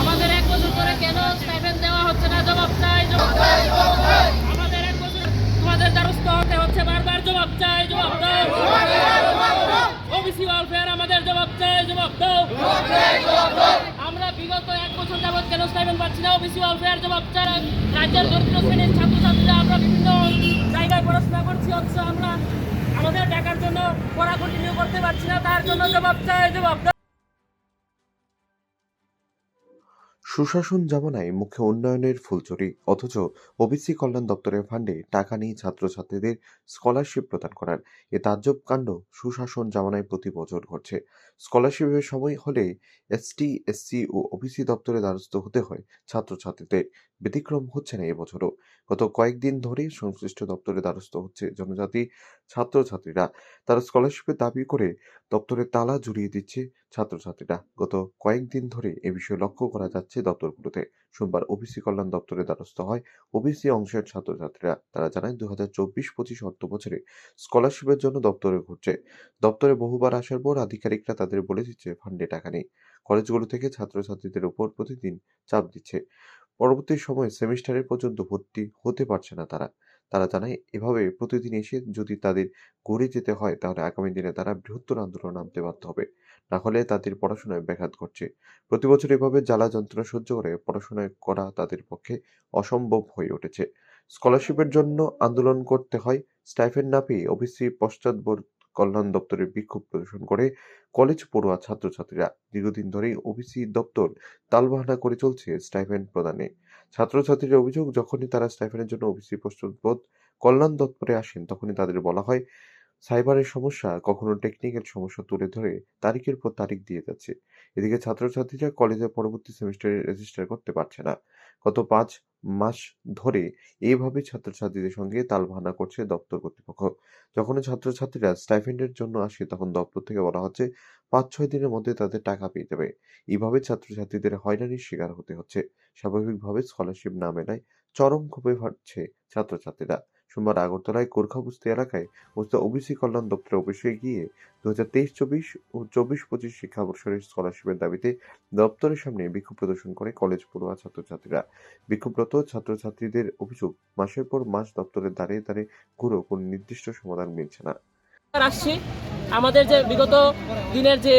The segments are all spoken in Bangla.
আমাদের এক বছর ধরে কেন স্টাইপেন্ড দেওয়া হচ্ছে না? জবাব চাই আমাদের এক বছর তোমাদের হচ্ছে বারবার। জবাব চাই, জবাব ওবিসি ওয়েলফেয়ার আমাদের জবাব চাই, জবাব দাও। আমরা বিগত এক বছর যাবৎ কেন স্টাইপেন্ড পাচ্ছি না? ওবিসি ওয়েলফেয়ার জবাব চাই। রাজ্যের দরিদ্র শ্রেণির ছাত্রছাত্রীরা আমরা বিভিন্ন জায়গায় পড়াশোনা করছি অথচ আমরা আমাদের পড়া কন্টিনিউ করতে পারছি না তার জন্য জবাব চাই জবাব সুশাসন জামানায় মুখ্য উন্নয়নের ফুলচুরি, অথচ ওবিসি কল্যাণ দপ্তরের ফান্ডে টাকা নিয়ে ছাত্রছাত্রীদের স্কলারশিপ প্রদান করার এ তাজ্জব কাণ্ড সুশাসন জামানায় প্রতি বছর ঘটছে। স্কলারশিপের সময় হলে এসটি, এসসি ও ওবিসি দপ্তরে দ্বারস্থ হতে হয় ছাত্রছাত্রীদের। ব্যতিক্রম হচ্ছে না এবছরও গত কয়েকদিন ধরে সংশ্লিষ্ট দপ্তরে দ্বারস্থ হচ্ছে জনজাতি ছাত্রছাত্রীরা। তারা স্কলারশিপের দাবি করে দপ্তরে তালা জুড়িয়ে দিচ্ছে ছাত্রছাত্রীরা গত কয়েকদিন ধরে এ বিষয়ে লক্ষ্য করা যাচ্ছে দপ্তরগুলোতে। সোমবার ওবিসি কল্যাণ দপ্তরে দ্বারস্থ হয় ওবিসি অংশের ছাত্রছাত্রীরা। তারা জানায় দু হাজার চব্বিশ পঁচিশ অর্থ বছরে স্কলারশিপের জন্য দপ্তরে ঘুরছে। দপ্তরে বহুবার আসার পর আধিকারিকরা তাদের বলে দিচ্ছে, ফান্ডে টাকা নেই। কলেজগুলো থেকে ছাত্রছাত্রীদের উপর প্রতিদিন চাপ দিচ্ছে। পরবর্তী সময়ে সেমিস্টারের পর্যন্ত ভর্তি হতে পারছে না তারা। তারা জানায় এভাবে প্রতিদিন এসে যদি তাদের গড়ে যেতে হয়, তাহলে আগামী দিনে তারা বৃহত্তর আন্দোলন নামতে বাধ্য হবে। না হলে তাদের পড়াশোনায় ব্যাঘাত ঘটছে। প্রতি বছর এভাবে জ্বালা যন্ত্রণা সহ্য করে পড়াশোনায় করা তাদের পক্ষে অসম্ভব হয়ে উঠেছে। স্কলারশিপের জন্য আন্দোলন করতে হয়। স্টাইফেন না পেয়ে ওবিসি পশ্চাৎবর্তী কল্যাণ দপ্তরের বিক্ষোভ প্রদর্শন করে কলেজ পড়ুয়া ছাত্রছাত্রীরা। দীর্ঘদিন ধরেই ওবিসি দপ্তর তালবাহানা করে চলছে স্টাইফেন্ড প্রদানে। ছাত্রছাত্রীর অভিযোগ, যখনই তারা স্টাইফেনের জন্য ওবিসি প্রস্তুতবোধ কল্যাণ দপ্তরে আসেন, তখনই তাদের বলা হয় সাইবারের সমস্যা, কখনো টেকনিক্যাল সমস্যা তুলে ধরে তারিখের পর তারিখ দিয়ে যাচ্ছে। এদিকে ছাত্রছাত্রীরা কলেজে পরবর্তী সেমিস্টারে রেজিস্টার করতে পারছে না। গত পাঁচ মাস ধরে এইভাবে ছাত্রছাত্রীদের সঙ্গে তালবাহানা করছে দপ্তর কর্তৃপক্ষ। যখন ছাত্রছাত্রীরা স্টাইফেন্ডের জন্য আসে, তখন দপ্তর থেকে বলা হচ্ছে পাঁচ ছয় দিনের মধ্যে তাদের টাকা পেয়ে যাবে। এইভাবে ছাত্রছাত্রীদের হয়রানির শিকার হতে হচ্ছে। স্বাভাবিকভাবে স্কলারশিপ না মেলায় চরম ক্ষোভে ফাটছে ছাত্রছাত্রীরা। সোমবার আগরতলায় কোরখাবস্তি এলাকায় অবস্থিত ওবিসি কল্যাণ দপ্তরে অফিসে গিয়ে দু হাজার তেইশ, চব্বিশ ও চব্বিশ পঁচিশ শিক্ষাবর্ষের স্কলারশিপের দাবিতে দপ্তরের সামনে বিক্ষোভ প্রদর্শন করে কলেজ পড়ুয়া ছাত্রছাত্রীরা। বিক্ষোভরত ছাত্রছাত্রীদের অভিযোগ, মাসের পর মাস দপ্তরের দাঁড়িয়ে দাঁড়িয়ে ঘুরেও কোনো নির্দিষ্ট সমাধান মিলছে না। আসছি। আমাদের যে বিগত দিনের যে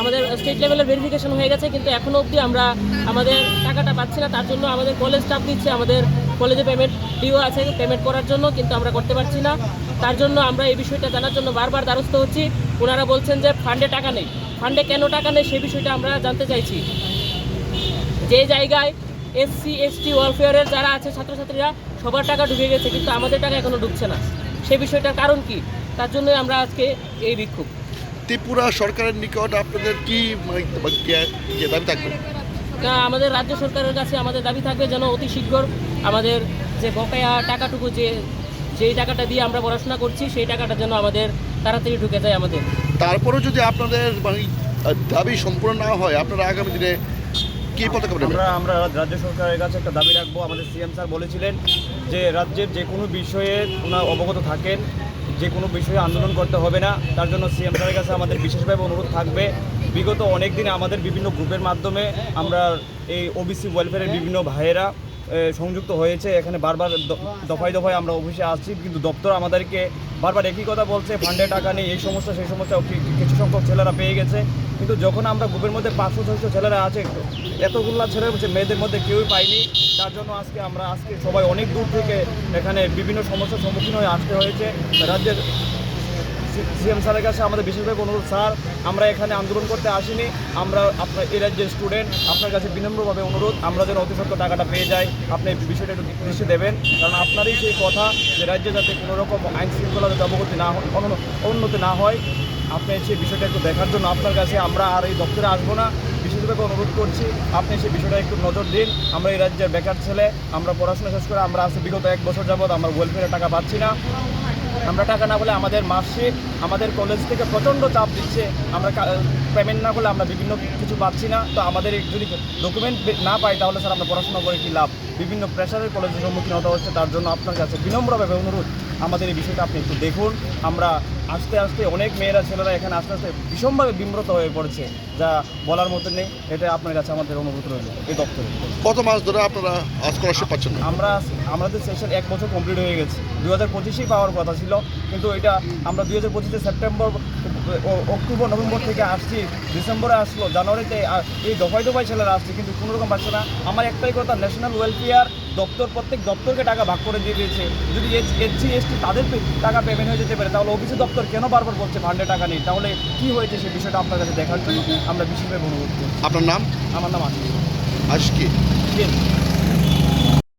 আমাদের স্টেট লেভেলের ভেরিফিকেশন হয়ে গেছে, কিন্তু এখনও অবধি আমরা আমাদের টাকাটা পাচ্ছি না। তার জন্য আমাদের কলেজ স্টাফ দিচ্ছে, আমাদের কলেজে পেমেন্ট ডিও আছে পেমেন্ট করার জন্য কিন্তু আমরা করতে পারছি না। তার জন্য আমরা এই বিষয়টা জানার জন্য বারবার দ্বারস্থ হচ্ছি। ওনারা বলছেন যে ফান্ডে টাকা নেই। ফান্ডে কেন টাকা নেই সেই বিষয়টা আমরা জানতে চাইছি। যে জায়গায় এসসি এসটি ওয়েলফেয়ারের যারা আছে ছাত্রছাত্রীরা সবার টাকা ঢুকে গেছে কিন্তু আমাদের টাকা এখনও ঢুকছে না। সেই বিষয়টার কারণ কি? তার জন্যই আমরা আজকে এই বিক্ষোভ। ত্রিপুরা সরকারের নিকট আপনাদের কি মানে দাবি থাকবে? আমাদের রাজ্য সরকারের কাছে আমাদের দাবি থাকবে যেন অতি শীঘ্র আমাদের যে বকেয়া টাকাটুকু যে যেই টাকাটা দিয়ে আমরা পড়াশোনা করছি সেই টাকাটা যেন আমাদের তাড়াতাড়ি ঢুকে যায় আমাদের। তারপরেও যদি আপনাদের মানে দাবি সম্পূর্ণ না হয় আপনারা আগামী দিনে কি পদক্ষেপ নেবেন? আমরা আমরা রাজ্য সরকারের কাছে একটা দাবি রাখব। আমাদের সিএম স্যার বলেছিলেন যে রাজ্যের যে কোনো বিষয়ে ওনার অবগত থাকেন যে কোনো বিষয়ে আন্দোলন করতে হবে না। তার জন্য সিএম স্যারের কাছে আমাদের বিশেষভাবে অনুরোধ থাকবে। বিগত অনেক দিনে আমাদের বিভিন্ন গ্রুপের মাধ্যমে আমরা এই ওবিসি ওয়েলফেয়ারের বিভিন্ন ভাইয়েরা সংযুক্ত হয়েছে। এখানে বারবার দফায় দফায় আমরা অফিসে আসছি, কিন্তু দপ্তর আমাদেরকে বারবার একই কথা বলছে, ফান্ডে টাকা নেই, এই সমস্যা, সেই সমস্যা কিছু সংখ্যক ছেলেরা পেয়ে গেছে। কিন্তু যখন আমরা গ্রুপের মধ্যে পাঁচশো, ছয়শো ছেলেরা আছে, এতগুলা ছেলে হচ্ছে মেয়েদের মধ্যে কেউই পাইনি তার জন্য আজকে আমরা, আজকে সবাই অনেক দূর থেকে এখানে বিভিন্ন সমস্যার সম্মুখীন হয়ে আসতে হয়েছে। রাজ্যের সিএম স্যারের কাছে আমাদের বিশেষভাবে অনুরোধ, স্যার, আমরা এখানে আন্দোলন করতে আসিনি। আমরা আপনার, এই রাজ্যের স্টুডেন্ট আপনার কাছে বিনম্রভাবে অনুরোধ। আমরা যেন অতি সত্ত্বর টাকাটা পেয়ে যাই। আপনি এই বিষয়টা একটু দৃষ্টি দেবেন। কারণ আপনারই সেই কথা যে রাজ্যে যাতে কোনো রকম আইন শৃঙ্খলা যাতে অবগতি না হয় উন্নতি না হয়, আপনি সেই বিষয়টা একটু দেখার জন্য আপনার কাছে আমরা আর এই দপ্তরে আসব না। বিশেষভাবে অনুরোধ করছি, আপনি সেই বিষয়টা একটু নজর দিন। আমরা এই রাজ্যের বেকার ছেলে, আমরা পড়াশোনা শেষ করে আমরা আজকে বিগত এক বছর যাবৎ, আমরা ওয়েলফেয়ারের টাকা পাচ্ছি না। আমরা টাকা না বলে আমাদের মাসে আমাদের কলেজ থেকে প্রচণ্ড চাপ দিচ্ছে। আমরা পেমেন্ট না করলে আমরা বিভিন্ন কিছু পাচ্ছি না। তো আমাদের যদি ডকুমেন্ট না পাই, তাহলে স্যার আমরা পড়াশোনা করে কী লাভ? বিভিন্ন প্রেশারের কলেজের সম্মুখীন হতে হচ্ছে। তার জন্য আপনার কাছে বিনম্রভাবে অনুরোধ। আমাদের এই বিষয়টা আপনি একটু দেখুন। আমরা আস্তে আস্তে অনেক মেয়েরা ছেলেরা এখানে আস্তে আস্তে ভীষণভাবে বিব্রত হয়ে পড়েছে যা বলার মতো নেই। এটা আপনার কাছে আমাদের অনুভূতি রইল এই দপ্তরে। কত মাস ধরে আপনারা স্কলারশিপ পাচ্ছেন আমরা আমাদের সেশন এক বছর কমপ্লিট হয়ে গেছে। দু হাজার পঁচিশেই পাওয়ার কথা ছিল কিন্তু এটা আমরা দুই হাজার পঁচিশে সেপ্টেম্বর অক্টোবর নভেম্বর থেকে আসছি ডিসেম্বরে আসলো জানুয়ারিতে এই দফায় দফায় ছেলেরা আসছে কিন্তু কোনো রকম পাচ্ছে না। আমার একটাই কথা ন্যাশনাল ওয়েলফেয়ার দপ্তর প্রত্যেক দপ্তরকে টাকা ভাগ করে দিয়ে দিয়েছে। যদি এসসি এসটি তাদের টাকা পেমেন্ট হয়ে যেতে পারে তাহলে অফিসি দপ্তর কেন বারবার বলছে ফান্ডে টাকা নেই? তাহলে কি হয়েছে সেই বিষয়টা আপনার কাছে দেখার জন্য আমরা বিশেষভাবে অনুরোধ করছি। আপনার নাম? আমার নাম আশিস আজকে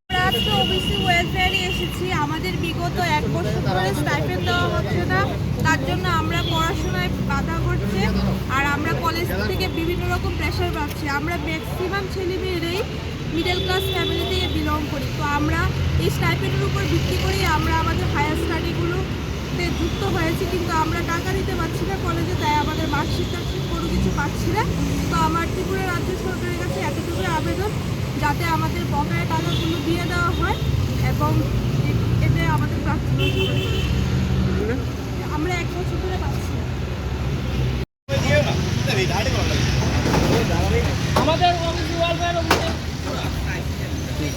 আমরা আজকে ওবিসি ওয়েলফেয়ারে এসেছি। আমাদের বিগত এক বছর ধরে স্টাইপেন্ড দেওয়া হচ্ছে না। তার জন্য আমরা পড়াশোনায় বাধা ঘটছে আর আমরা কলেজ থেকে বিভিন্ন রকম প্রেশার পাচ্ছি। আমরা ম্যাক্সিমাম ছেলেমেয়েরাই মিডল ক্লাস ফ্যামিলি থেকে বিলং করি। তো আমরা এই স্টাইপেন্ডের উপর ভিত্তি করেই আমরা আমাদের হায়ার স্টাডিগুলোতে যুক্ত হয়েছি কিন্তু আমরা টাকা দিতে পারছি না কলেজে তাই আমাদের মার্কশিট টার্কশিট কোনো কিছু পাচ্ছি না। তো আমার ত্রিপুরা রাজ্য সরকারের কাছে এতটুকুই আবেদন যাতে আমাদের বকেয়া টাকাগুলো দিয়ে দেওয়া হয় এবং এতে আমাদের প্রার্থনা। আমরা এক বছর ধরে পাচ্ছি না আমাদের ওবিসি ওয়েলফেয়ার অফিসে সর সর সর, সর। আছে ভিতরে থেকে বাইর করে দাও শাস্তি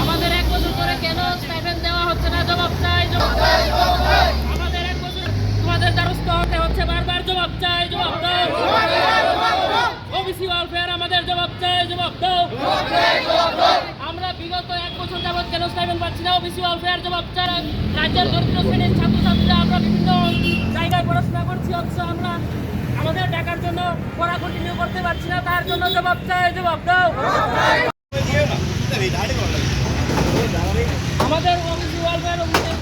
আমাদের এক বছর ধরে কেন স্টাইপেন্ড দেওয়া হচ্ছে না জবাব চাই জবাব চাই আমাদের এক বছর তোমাদের দ্বারস্থ হতে হচ্ছে বারবার জবাব চাই জবাব দাও ওবিসি ওয়েলফেয়ার আমাদের জবাব চাই জবাব দাও আমরা বিগত এক বছর যাবত কেন স্টাইপেন্ড পাচ্ছি না? ওবিসি ওয়েলফেয়ার জবাব চাই রাজ্যের দরিদ্র শ্রেণির ছাত্রছাত্রীরা আমরা বিভিন্ন জায়গায় পড়াশোনা করছি, অথচ আমরা আমাদের টাকার জন্য পড়া কন্টিনিউ করতে পারছি না। তার জন্য জবাব চাই জবাব দাও। আমাদের ওবিসি ওয়েলফেয়ার অফিসে